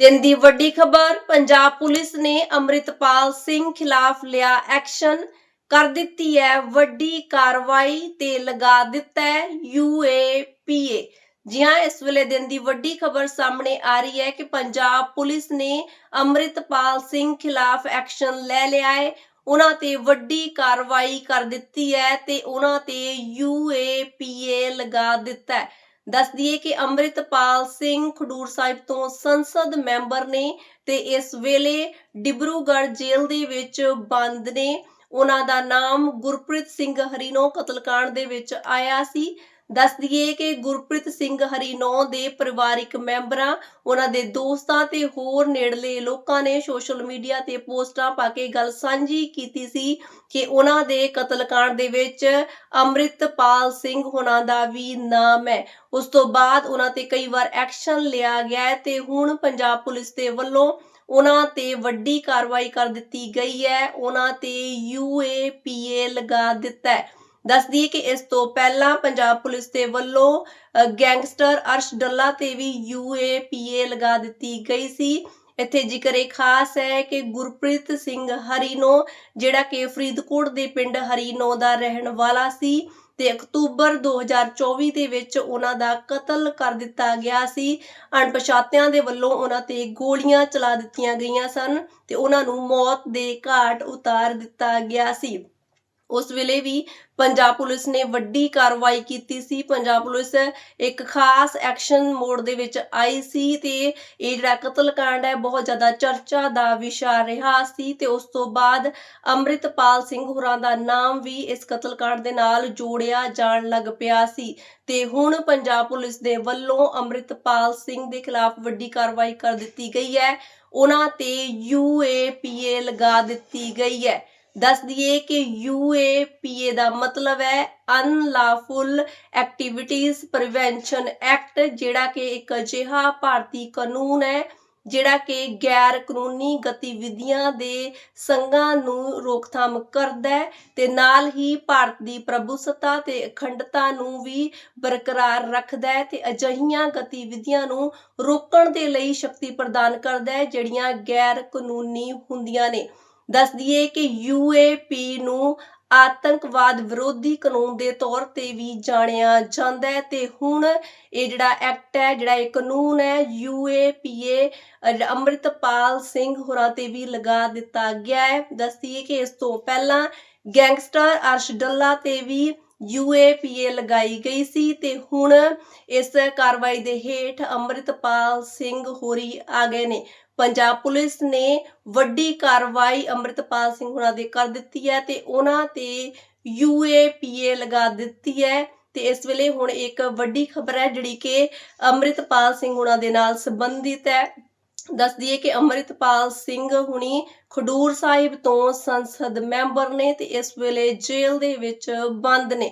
ਦਿਨ ਦੀ ਵੱਡੀ ਖਬਰ, ਪੰਜਾਬ ਪੁਲਿਸ ਨੇ ਅੰਮ੍ਰਿਤਪਾਲ ਸਿੰਘ ਖਿਲਾਫ ਲਿਆ ਐਕਸ਼ਨ। ਕਰ ਦਿੱਤੀ ਹੈ ਵੱਡੀ ਕਾਰਵਾਈ ਤੇ ਲਗਾ ਦਿੱਤਾ ਹੈ ਯੂਏਪੀਏ ਜੀ ਹਾਂ ਇਸ ਵੇਲੇ ਦਿਨ ਦੀ ਵੱਡੀ ਖਬਰ ਸਾਹਮਣੇ ਆ ਰਹੀ ਹੈ ਕਿ ਪੰਜਾਬ ਪੁਲਿਸ ਨੇ ਅੰਮ੍ਰਿਤਪਾਲ ਸਿੰਘ ਖਿਲਾਫ ਐਕਸ਼ਨ ਲੈ ਲਿਆ ਹੈ। ਉਹਨਾਂ ਤੇ ਵੱਡੀ ਕਾਰਵਾਈ ਕਰ ਦਿੱਤੀ ਹੈ ਤੇ ਉਹਨਾਂ ਤੇ ਯੂਏਪੀਏ ਲਗਾ ਦਿੱਤਾ ਹੈ। ਦੱਸ ਦਈਏ ਕਿ ਅੰਮ੍ਰਿਤਪਾਲ ਸਿੰਘ ਖਡੂਰ ਸਾਹਿਬ ਤੋਂ ਸੰਸਦ ਮੈਂਬਰ ਨੇ ਤੇ ਇਸ ਵੇਲੇ ਡਿਬਰੂਗੜ੍ਹ ਜੇਲ੍ਹ ਦੇ ਵਿੱਚ ਬੰਦ ਨੇ। ਉਹਨਾਂ ਦਾ ਨਾਮ ਗੁਰਪ੍ਰੀਤ ਸਿੰਘ ਹਰੀਨੋ ਕਤਲकांड ਦੇ ਵਿੱਚ ਆਇਆ ਸੀ। ਦੱਸ ਦਈਏ ਕਿ ਗੁਰਪ੍ਰੀਤ ਸਿੰਘ ਹਰੀਨੋ ਦੇ ਪਰਿਵਾਰਿਕ ਮੈਂਬਰਾਂ, ਉਹਨਾਂ ਦੇ ਦੋਸਤਾਂ ਤੇ ਹੋਰ ਨੇੜਲੇ ਲੋਕਾਂ ਨੇ ਸੋਸ਼ਲ ਮੀਡੀਆ ਤੇ ਪੋਸਟਾਂ ਪਾ ਕੇ ਗੱਲ ਸਾਂਝੀ ਕੀਤੀ ਸੀ ਕਿ ਉਹਨਾਂ ਦੇ ਕਤਲकांड ਦੇ ਵਿੱਚ ਅੰਮ੍ਰਿਤਪਾਲ ਸਿੰਘ ਹੋਣਾ ਦਾ ਵੀ ਨਾਮ ਹੈ। ਉਸ ਤੋਂ ਬਾਅਦ ਉਹਨਾਂ ਤੇ ਕਈ ਵਾਰ ਐਕਸ਼ਨ ਲਿਆ ਗਿਆ ਤੇ ਹੁਣ ਪੰਜਾਬ ਪੁਲਿਸ ਦੇ ਵੱਲੋਂ ਉਹਨਾਂ ਤੇ ਵੱਡੀ ਕਾਰਵਾਈ ਕਰ ਦਿੱਤੀ ਗਈ ਹੈ। ਉਹਨਾਂ ਤੇ ਯੂਏਪੀਏ ਲਗਾ ਦਿੱਤਾ ਹੈ। ਦੱਸ ਦਈਏ ਕਿ ਇਸ ਤੋਂ ਪਹਿਲਾਂ ਪੰਜਾਬ ਪੁਲਿਸ ਦੇ ਵੱਲੋਂ ਗੈਂਗਸਟਰ ਅਰਸ਼ ਡੱਲਾ ਤੇ ਵੀ ਯੂਏਪੀਏ ਲਗਾ ਦਿੱਤੀ ਗਈ ਸੀ। ਇੱਥੇ ਜ਼ਿਕਰ ਇਹ ਖਾਸ ਹੈ ਕਿ ਗੁਰਪ੍ਰੀਤ ਸਿੰਘ ਹਰੀਨੋ, ਜਿਹੜਾ ਕਿ ਫਰੀਦਕੋਟ ਦੇ ਪਿੰਡ ਹਰੀਨੋ ਦਾ ਰਹਿਣ ਵਾਲਾ ਸੀ ਤੇ ਅਕਤੂਬਰ 2024 ਦੇ ਵਿੱਚ ਉਹਨਾਂ ਦਾ ਕਤਲ ਕਰ ਦਿੱਤਾ ਗਿਆ ਸੀ। ਅਣਪਛਾਤਿਆਂ ਦੇ ਵੱਲੋਂ ਉਹਨਾਂ ਤੇ ਗੋਲੀਆਂ ਚਲਾ ਦਿੱਤੀਆਂ ਗਈਆਂ ਸਨ ਤੇ ਉਹਨਾਂ ਨੂੰ ਮੌਤ ਦੇ ਘਾਟ ਉਤਾਰ ਦਿੱਤਾ ਗਿਆ ਸੀ। ਉਸ ਵੇਲੇ ਵੀ ਪੰਜਾਬ ਪੁਲਿਸ ਨੇ ਵੱਡੀ ਕਾਰਵਾਈ ਕੀਤੀ ਸੀ। ਪੰਜਾਬ ਪੁਲਿਸ ਇੱਕ ਖਾਸ ਐਕਸ਼ਨ ਮੋਡ ਦੇ ਵਿੱਚ ਆਈ ਸੀ ਤੇ ਇਹ ਜਿਹੜਾ ਕਤਲकांड ਹੈ, ਬਹੁਤ ਜ਼ਿਆਦਾ ਚਰਚਾ ਦਾ ਵਿਸ਼ਾ ਰਿਹਾ ਸੀ ਤੇ ਉਸ ਤੋਂ ਬਾਅਦ ਅੰਮ੍ਰਿਤਪਾਲ ਸਿੰਘ ਹੋਰਾਂ ਦਾ ਨਾਮ ਵੀ ਇਸ ਕਤਲ ਕਾਂਡ ਦੇ ਨਾਲ ਜੋੜਿਆ ਜਾਣ ਲੱਗ ਪਿਆ ਸੀ ਤੇ ਹੁਣ ਪੰਜਾਬ ਪੁਲਿਸ ਦੇ ਵੱਲੋਂ ਅੰਮ੍ਰਿਤਪਾਲ ਸਿੰਘ ਦੇ ਖਿਲਾਫ ਵੱਡੀ ਕਾਰਵਾਈ ਕਰ ਦਿੱਤੀ ਗਈ ਹੈ। ਉਹਨਾਂ ਤੇ ਯੂਏਪੀਏ ਲਗਾ ਦਿੱਤੀ ਗਈ ਹੈ। ਦੱਸ ਦਈਏ ਕਿ ਯੂਏਪੀਏ ਦਾ ਮਤਲਬ ਹੈ ਅਨਲਾਫੁਲ ਐਕਟੀਵਿਟੀਜ਼ ਪ੍ਰੀਵੈਂਸ਼ਨ ਐਕਟ, ਜਿਹੜਾ ਕਿ ਇੱਕ ਅਜਿਹਾ ਭਾਰਤੀ ਕਾਨੂੰਨ ਹੈ, ਜਿਹੜਾ ਕਿ ਗੈਰ ਕਾਨੂੰਨੀ ਗਤੀਵਿਧੀਆਂ ਦੇ ਸੰਘਾਂ ਨੂੰ ਰੋਕਥਾਮ ਕਰਦਾ ਹੈ ਤੇ ਨਾਲ ਹੀ ਭਾਰਤ ਦੀ ਪ੍ਰਭੂਸਤਾ ਤੇ ਅਖੰਡਤਾ ਨੂੰ ਵੀ ਬਰਕਰਾਰ ਰੱਖਦਾ ਹੈ ਤੇ ਅਜਿਹੀਆਂ ਗਤੀਵਿਧੀਆਂ ਨੂੰ ਰੋਕਣ ਦੇ ਲਈ ਸ਼ਕਤੀ ਪ੍ਰਦਾਨ ਕਰਦਾ ਹੈ, ਜਿਹੜੀਆਂ ਗੈਰ ਕਾਨੂੰਨੀ ਹੁੰਦੀਆਂ ਨੇ। ਦੱਸ ਦਈਏ ਕਿ ਯੂਏਪੀ ਨੂੰ ਆਤੰਕਵਾਦ ਵਿਰੋਧੀ ਕਾਨੂੰਨ ਦੇ ਤੌਰ ਤੇ ਵੀ ਜਾਣਿਆ ਜਾਂਦਾ ਹੈ ਤੇ ਹੁਣ ਇਹ ਜਿਹੜਾ ਐਕਟ ਹੈ, ਜਿਹੜਾ ਇਹ ਕਾਨੂੰਨ ਹੈ ਯੂਏਪੀਏ ਅੰਮ੍ਰਿਤਪਾਲ ਸਿੰਘ ਹੋਰਾਂ ਤੇ ਵੀ ਲਗਾ ਦਿੱਤਾ ਗਿਆ ਹੈ। ਦੱਸ ਦਈਏ ਕਿ ਇਸ ਤੋਂ ਪਹਿਲਾਂ ਗੈਂਗਸਟਰ ਅਰਸ਼ ਡੱਲਾ ਤੇ ਵੀ ਯੂਏਪੀਏ ਲਗਾਈ ਗਈ ਸੀ ਤੇ ਹੁਣ ਇਸ ਕਾਰਵਾਈ ਦੇ ਹੇਠ ਅੰਮ੍ਰਿਤਪਾਲ ਸਿੰਘ ਹੋਰੀ ਆ ਗਏ ਨੇ। ਪੰਜਾਬ ਪੁਲਿਸ ਨੇ ਵੱਡੀ ਕਾਰਵਾਈ ਅੰਮ੍ਰਿਤਪਾਲ ਸਿੰਘ ਹੁਣਾਂ ਦੇ ਕਰ ਦਿੱਤੀ ਹੈ ਤੇ ਉਹਨਾਂ ਤੇ ਯੂਏਪੀਏ ਲਗਾ ਦਿੱਤੀ ਹੈ ਤੇ ਇਸ ਵੇਲੇ ਹੁਣ ਇੱਕ ਵੱਡੀ ਖਬਰ ਹੈ ਜਿਹੜੀ ਕਿ ਅੰਮ੍ਰਿਤਪਾਲ ਸਿੰਘ ਹੁਣਾਂ ਦੇ ਨਾਲ ਸੰਬੰਧਿਤ ਹੈ। ਦੱਸ ਦਈਏ ਕਿ ਅੰਮ੍ਰਿਤਪਾਲ ਸਿੰਘ ਹੁਣੀ ਖਡੂਰ ਸਾਹਿਬ ਤੋਂ ਸੰਸਦ ਮੈਂਬਰ ਨੇ ਤੇ ਇਸ ਵੇਲੇ ਜੇਲ੍ਹ ਦੇ ਵਿੱਚ ਬੰਦ ਨੇ।